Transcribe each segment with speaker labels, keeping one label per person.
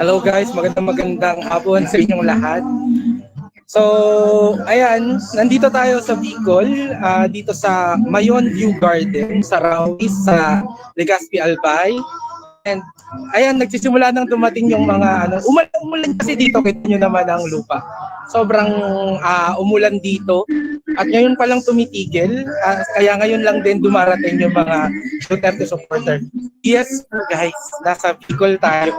Speaker 1: Hello guys, magandang magandang hapon sa inyong lahat. So, ayan, nandito tayo sa Bicol, ah, dito sa Mayon View Garden, sa Rawis, sa Legazpi Albay. And ayan, nagsisimula nang dumating yung mga ano, umulan, umulan kasi dito, kita nyo naman ang lupa. Sobrang ah, umulan dito. At ngayon pa lang tumitigil, ah, kaya ngayon lang din dumarating yung mga Duterte supporter. Yes, guys, nasa Bicol tayo,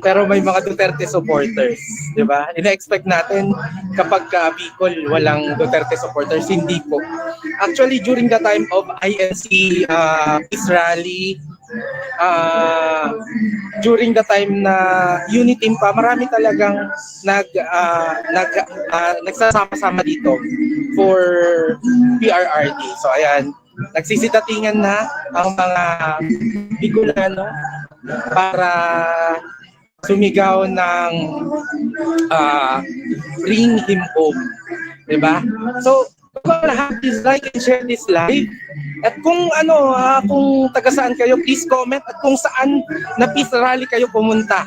Speaker 1: pero may mga Duterte supporters, di ba? Ina-expect natin kapag ka Bicol walang Duterte supporters, hindi po. Actually, during the time of INC uh, peace rally, uh, during the time na Uniteam pa, marami talagang nag uh, nag uh, nagsasama-sama dito for PRRD. So ayan, nagsisidatingan na ang mga Bicolano para sumigaw ng uh, bring him home. Diba? So, kung lahat, please like and share this live. At kung ano, ah, kung taga saan kayo, please comment at kung saan na peace rally kayo pumunta.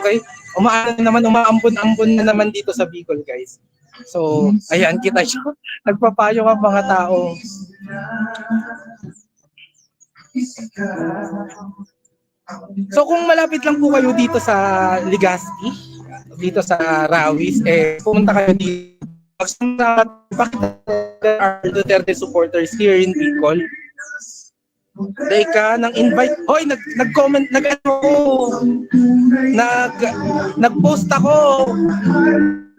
Speaker 1: Okay? Umaano naman, umaambon-ambon na naman dito sa Bicol, guys. So, ayan, kita nyo. Nagpapayo ang mga tao. So, kung malapit lang po kayo dito sa Legazpi, dito sa Rawis, eh, pumunta kayo dito. Bakit are Duterte supporters here in Bicol? Day ka ng invite. Hoy, nag nag-comment nag ano. Nag nag-post ako.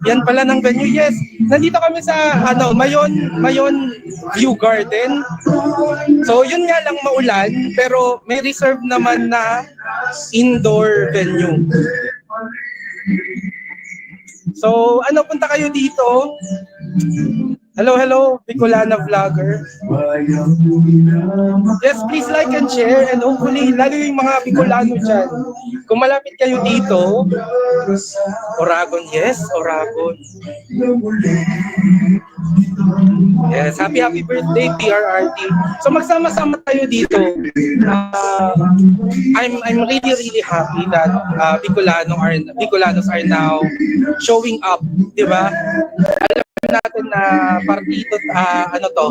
Speaker 1: Yan pala ng venue. Yes. Nandito kami sa ano, Mayon Mayon View Garden. So, yun nga lang maulan, pero may reserve naman na indoor venue. So, ano, punta kayo dito. Hello, hello, Bicolana Vlogger. Yes, please like and share and hopefully, lalo yung mga Bicolano dyan. Kung malapit kayo dito, Oragon, yes, Oragon. Yes, happy happy birthday PRRT. So magsama-sama tayo dito. Uh, I'm I'm really really happy that uh, Bicolano are Bicolanos are now showing up, 'di ba? Alam natin na partido uh, ano to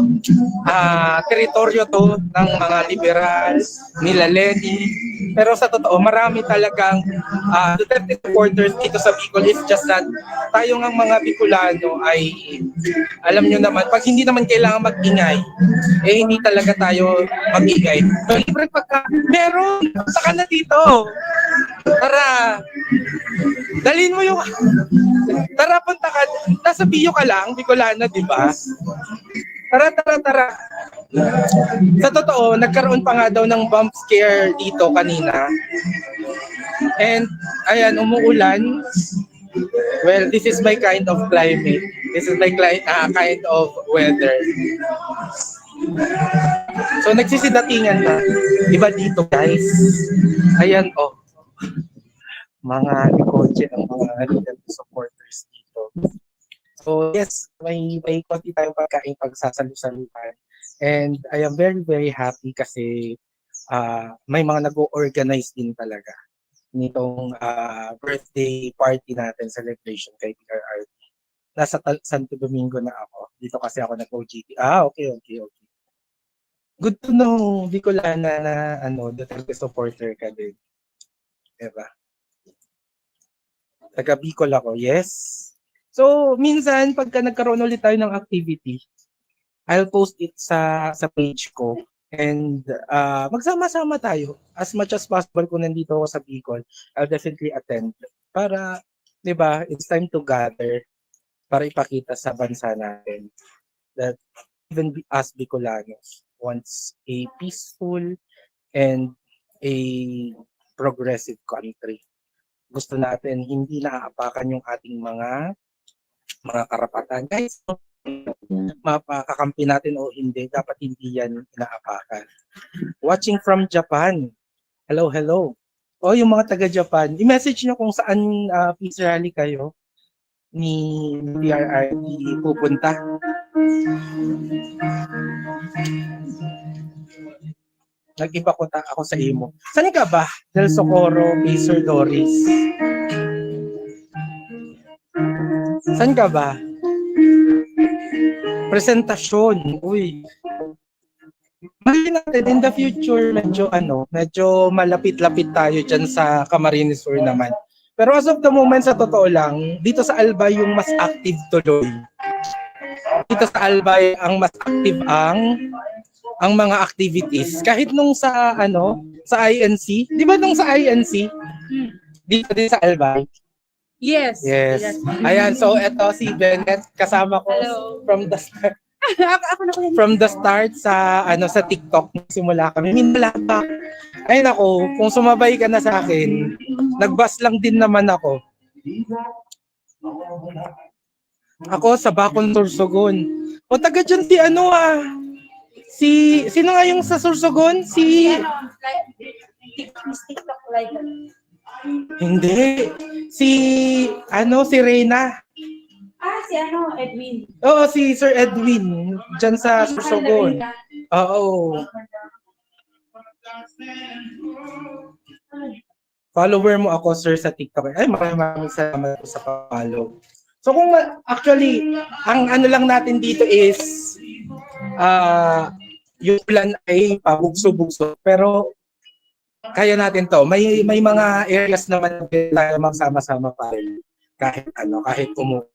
Speaker 1: uh, teritoryo to ng mga liberal nila Lenny. Pero sa totoo marami talagang uh, Duterte supporters dito sa Bicol. It's just that tayo ng mga Bicolano ay alam nyo naman pag hindi naman kailangan mag-ingay eh hindi talaga tayo mag-ingay. So libre pagka meron saka na dito tara dalhin mo yung tara punta ka nasa bio ka lang Bicolana, di ba? Tara, tara, tara. Sa totoo, nagkaroon pa nga daw ng bump scare dito kanina. And, ayan, umuulan. Well, this is my kind of climate. This is my cli- uh, kind of weather. So, nagsisidatingan na. Iba dito, guys. Ayan, oh. Mga kotse ang mga supporters dito. So yes, may may konti tayong pagkain pagsasalusaluhan. And I am very very happy kasi uh, may mga nag-organize din talaga nitong uh, birthday party natin celebration kay PRRT. Nasa Santo Domingo na ako. Dito kasi ako nag-OGT. Ah, okay, okay, okay. Good to know, Bicolana na ano, Duterte supporter ka din. Diba? Taga Bicol ako, yes. So, minsan, pagka nagkaroon ulit tayo ng activity, I'll post it sa sa page ko. And uh, magsama-sama tayo. As much as possible kung nandito ako sa Bicol I'll definitely attend. Para 'di ba it's time to gather para ipakita sa bansa natin that even us Bicolanos wants a peaceful and a progressive country gusto natin hindi naaapakan yung ating mga mga karapatan. Guys, mapakampi natin o hindi, dapat hindi yan inaapakan. Watching from Japan. Hello, hello. O yung mga taga-Japan, i-message nyo kung saan uh, peace rally kayo ni PRRD pupunta. Nag-iba ko ta- ako sa imo. Saan ka ba? Del Socorro, Pacer Doris. Saan ka ba? Presentasyon. Uy. Mali natin, in the future, medyo ano, medyo malapit-lapit tayo dyan sa Camarines Sur naman. Pero as of the moment, sa totoo lang, dito sa Albay yung mas active tuloy. Dito sa Albay, ang mas active ang ang mga activities. Kahit nung sa ano, sa INC, di ba nung sa INC, dito din sa Albay,
Speaker 2: Yes.
Speaker 1: Yes. Ayan, so eto si Bennett kasama ko
Speaker 2: Hello.
Speaker 1: from the start
Speaker 2: ako, ako na
Speaker 1: from the start sa ano sa TikTok simula kami. Minala pa. Ayun ako, kung sumabay ka na sa akin, nagbas lang din naman ako. Ako sa Bacon Sursogon. O taga dyan si ano ah. Si sino nga yung sa Sursogon? Si
Speaker 2: TikTok like
Speaker 1: hindi. Si ano si Reyna.
Speaker 2: Ah, si ano, Edwin.
Speaker 1: Oo, si Sir Edwin dyan sa Sursogon. Oo. Follower mo ako, sir, sa TikTok. Ay, maraming maraming salamat po sa follow. So kung actually, ang ano lang natin dito is ah yung plan ay pabugso-bugso. Pero kaya natin to. May may mga areas naman na tayo magsama-sama pa rin. Kahit ano, kahit umuwi.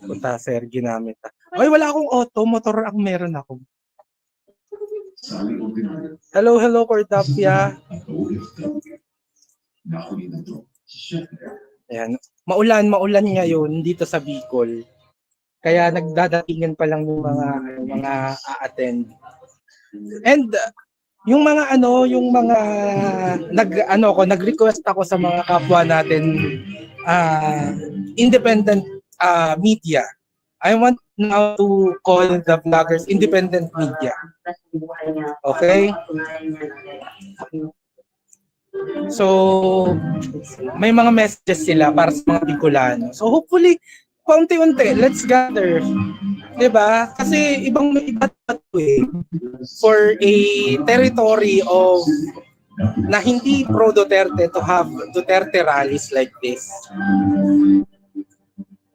Speaker 1: Punta, sir, ginamit. Ay, wala akong auto, motor ang meron ako. Hello, hello, Cordapia. Ayan. Maulan, maulan ngayon dito sa Bicol. Kaya nagdadatingan pa lang yung mga mga a-attend. And uh, yung mga ano, yung mga nag ano ko, nag-request ako sa mga kapwa natin ah, independent ah, media. I want now to call the vloggers independent media. Okay? So, may mga messages sila para sa mga Bicolano. So, hopefully, paunti-unti, let's gather. ba? Kasi ibang iba to eh. For a territory of na hindi pro Duterte to have Duterte rallies like this.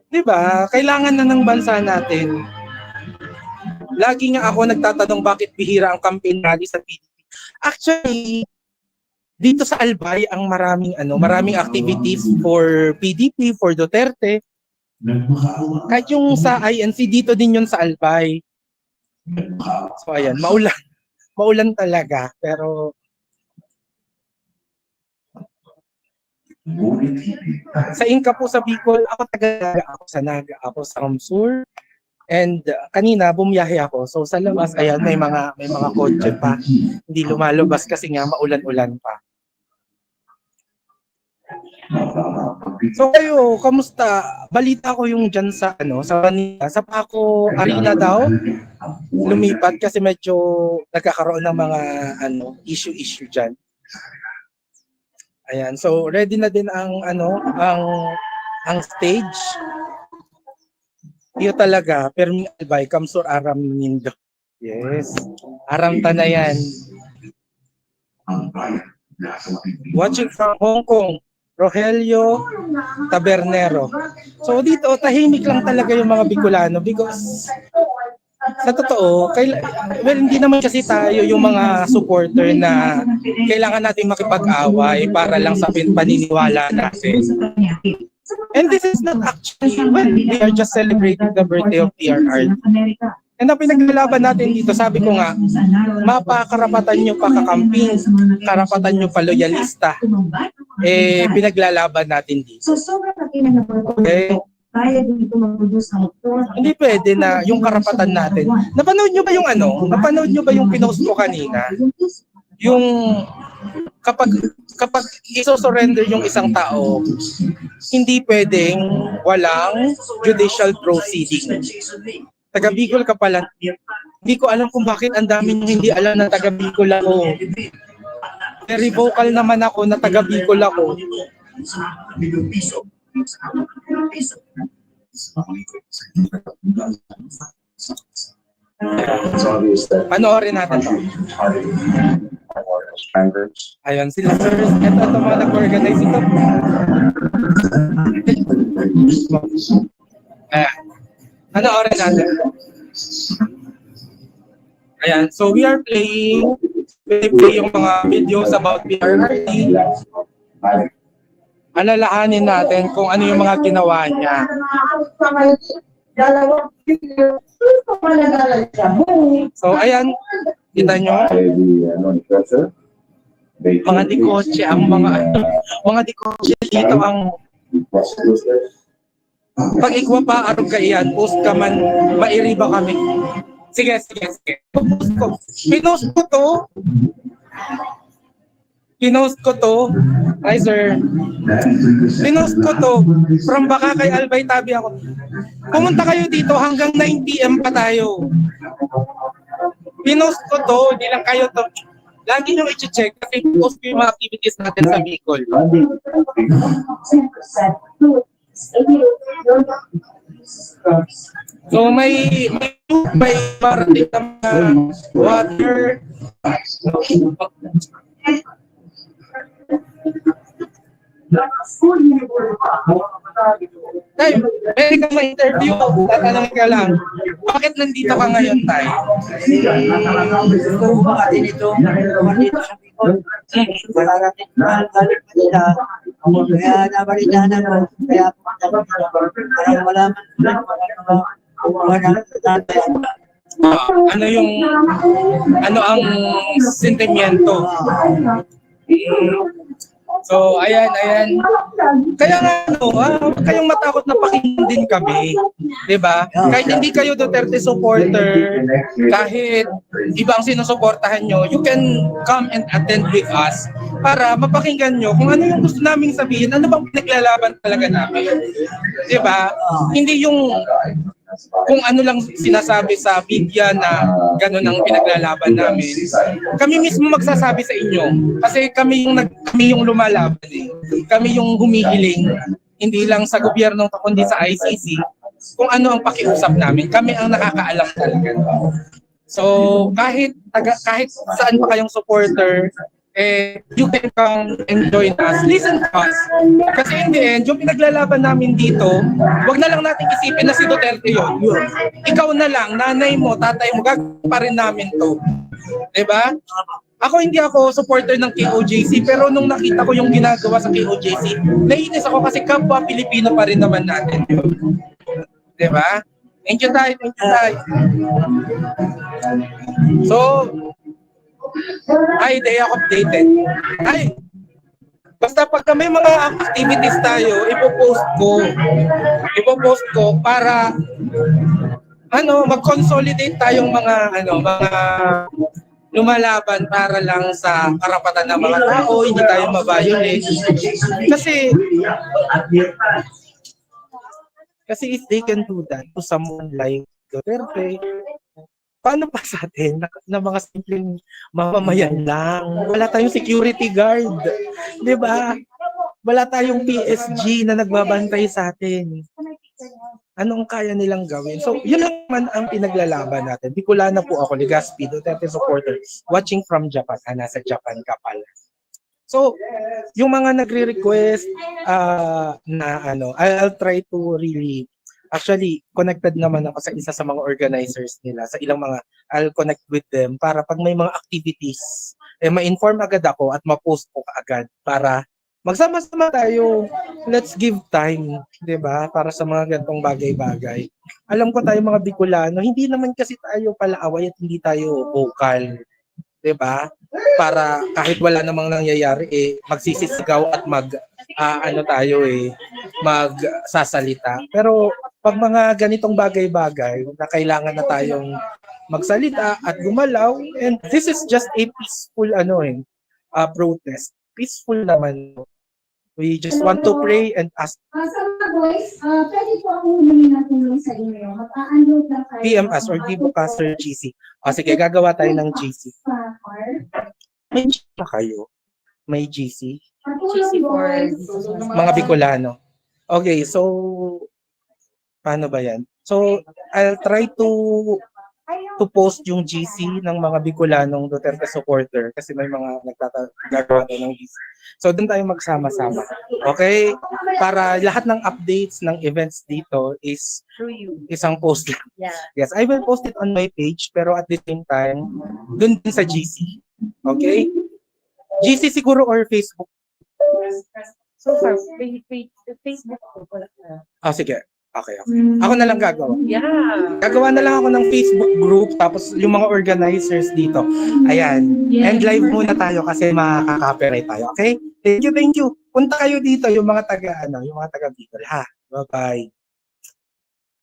Speaker 1: 'Di ba? Kailangan na ng bansa natin. Lagi nga ako nagtatanong bakit bihira ang campaign rally sa PDP. Actually, dito sa Albay ang maraming ano, maraming activities for PDP, for Duterte. Kahit yung sa INC dito din yun sa Albay. So ayan, maulan. Maulan talaga, pero sa Inka po sa Bicol, ako taga ako sa Naga, ako sa Kamsur. And uh, kanina bumiyahe ako. So sa labas ayan may mga may mga kotse pa. Hindi lumalabas kasi nga maulan-ulan pa. So kayo, kamusta? Balita ko yung dyan sa ano, sa Manila, sa Paco Arena daw lumipat kasi medyo nagkakaroon ng mga ano, issue-issue diyan. Ayan, so ready na din ang ano, ang ang stage. Iyo talaga, Permi Albay, Kamsur Aram Nindo. Yes. Aram ta na yan. Watching from Hong Kong, Rogelio Tabernero. So dito, tahimik lang talaga yung mga Bicolano because sa totoo, kaila, well, hindi naman kasi tayo yung mga supporter na kailangan natin makipag-away para lang sa paniniwala natin. And this is not actually, well, they are just celebrating the birthday of PRR. And ang pinaglalaban natin dito, sabi ko nga, mapa karapatan nyo pa kakamping, karapatan nyo pa loyalista, eh, pinaglalaban natin dito.
Speaker 3: So, sobrang laki na naman
Speaker 1: Okay?
Speaker 3: kaya din ito mag-produce ng
Speaker 1: Hindi pwede na yung karapatan natin. Napanood nyo ba yung ano? Napanood nyo ba yung pinost ko kanina? Yung kapag kapag iso-surrender yung isang tao, hindi pwedeng walang judicial proceeding. Taga Bicol ka pala. Hindi ko alam kung bakit ang dami nyo hindi alam na taga Bicol ako. Very vocal naman ako na taga Bicol ako. Panoorin natin to. Ayun, sila sir. Ito, ito mga nag-organize ito. Ayan. Panoorin natin. Ayan, so we are playing play yung mga videos about PRRT. Alalahanin natin kung ano yung mga ginawa niya. So ayan, kita nyo, mga dikotse ang mga ano, mga dikotse dito ang pag ikwa pa arog ka iyan, post ka man, mairiba kami. Sige, sige, sige. Post ko. Pinost ko to. Pinost ko to. Hi, sir. Pinost ko to. From baka kay Albay Tabi ako. Pumunta kayo dito hanggang 9 p.m. pa tayo. Pinost ko to. Hindi lang kayo to. Lagi nyo i-check kasi post ko yung mga activities natin sa Bicol. So may may may parating na water. Tay, meron kang ma-interview. Tatanungin ka lang. Bakit nandito ka ngayon, Tay?
Speaker 4: Gusto ko baka din ito, dito sa Bicol. Mararating na Kaya nabalitahan ko, kaya pumunta ko. Para malaman kung ano.
Speaker 1: Ah, ano yung ano ang sentimiento? So, ayan, ayan. Kaya nga, ano, ah, huwag kayong matakot na pakinggan din kami. ba? Kahit hindi kayo Duterte supporter, kahit ibang sinusuportahan nyo, you can come and attend with us para mapakinggan nyo kung ano yung gusto naming sabihin, ano bang pinaglalaban talaga namin. ba? Hindi yung kung ano lang sinasabi sa media na gano'n ang pinaglalaban namin. Kami mismo magsasabi sa inyo kasi kami yung nag, kami yung lumalaban eh. Kami yung humihiling hindi lang sa gobyerno kundi sa ICC kung ano ang pakiusap namin. Kami ang nakakaalam talaga. So, kahit taga, kahit saan pa kayong supporter, eh, you can come and join us. Listen to us. Kasi in the end, yung pinaglalaban namin dito, wag na lang natin isipin na si Duterte yun. Ikaw na lang, nanay mo, tatay mo, gagawin pa rin namin to. ba? Ako hindi ako supporter ng KOJC pero nung nakita ko yung ginagawa sa KOJC, naiinis ako kasi kapwa Pilipino pa rin naman natin yun. ba? Thank you tayo, thank you tayo. So, ay, day ako updated. Ay, basta pagka may mga activities tayo, ipopost ko. Ipopost ko para ano, mag-consolidate tayong mga ano, mga lumalaban para lang sa karapatan ng mga tao, hindi tayo mabiolate. Kasi kasi if they can do that to someone like Duterte, paano pa sa atin na, na mga simpleng mamamayan lang? Wala tayong security guard. 'Di ba? Wala tayong PSG na nagbabantay sa atin. Anong kaya nilang gawin? So, yun lang man ang pinaglalaban natin. Bicolana po ako, Legaspi, Duterte supporter, watching from Japan. Ah, nasa Japan ka pala. So, yung mga nagre-request ah, na ano, I'll try to really Actually, connected naman ako sa isa sa mga organizers nila, sa ilang mga, I'll connect with them para pag may mga activities, eh ma-inform agad ako at ma-post ko agad para magsama-sama tayo. Let's give time, 'di ba? Para sa mga gantong bagay-bagay. Alam ko tayo mga Bicolano, hindi naman kasi tayo palaaway at hindi tayo vocal. 'Di ba? Para kahit wala namang nangyayari eh magsisisigaw at mag ah, ano tayo eh magsasalita. Pero pag mga ganitong bagay-bagay na kailangan na tayong magsalita at gumalaw and this is just a peaceful ano eh uh, protest. Peaceful naman. We just want to pray and ask
Speaker 3: boys, ah, pwede po akong humingi ng tulong sa inyo. Mag-a-unload lang kayo.
Speaker 1: PMS or Divo Caster GC. O sige, gagawa tayo ng GC. May GC pa kayo? May GC?
Speaker 2: GC
Speaker 3: boys.
Speaker 1: Mga Bicolano. Okay, so paano ba yan? So, I'll try to to post yung GC ng mga Bicolanong Duterte supporter kasi may mga nagtatagawa ng GC. So, doon tayo magsama-sama. Okay? Para lahat ng updates ng events dito is
Speaker 2: Through you.
Speaker 1: isang post lang.
Speaker 2: Yeah.
Speaker 1: Yes, I will post it on my page pero at the same time, doon din sa GC. Okay? GC siguro or Facebook?
Speaker 2: So far, Facebook ko wala na.
Speaker 1: Ah, sige. Okay, okay. Ako na lang gagawa.
Speaker 2: Yeah.
Speaker 1: Gagawa na lang ako ng Facebook group tapos yung mga organizers dito. Ayan.
Speaker 2: Yes.
Speaker 1: And live muna tayo kasi makaka-copyright tayo. Okay? Thank you, thank you. Punta kayo dito yung mga taga ano, yung mga taga Bicol ha. Bye-bye.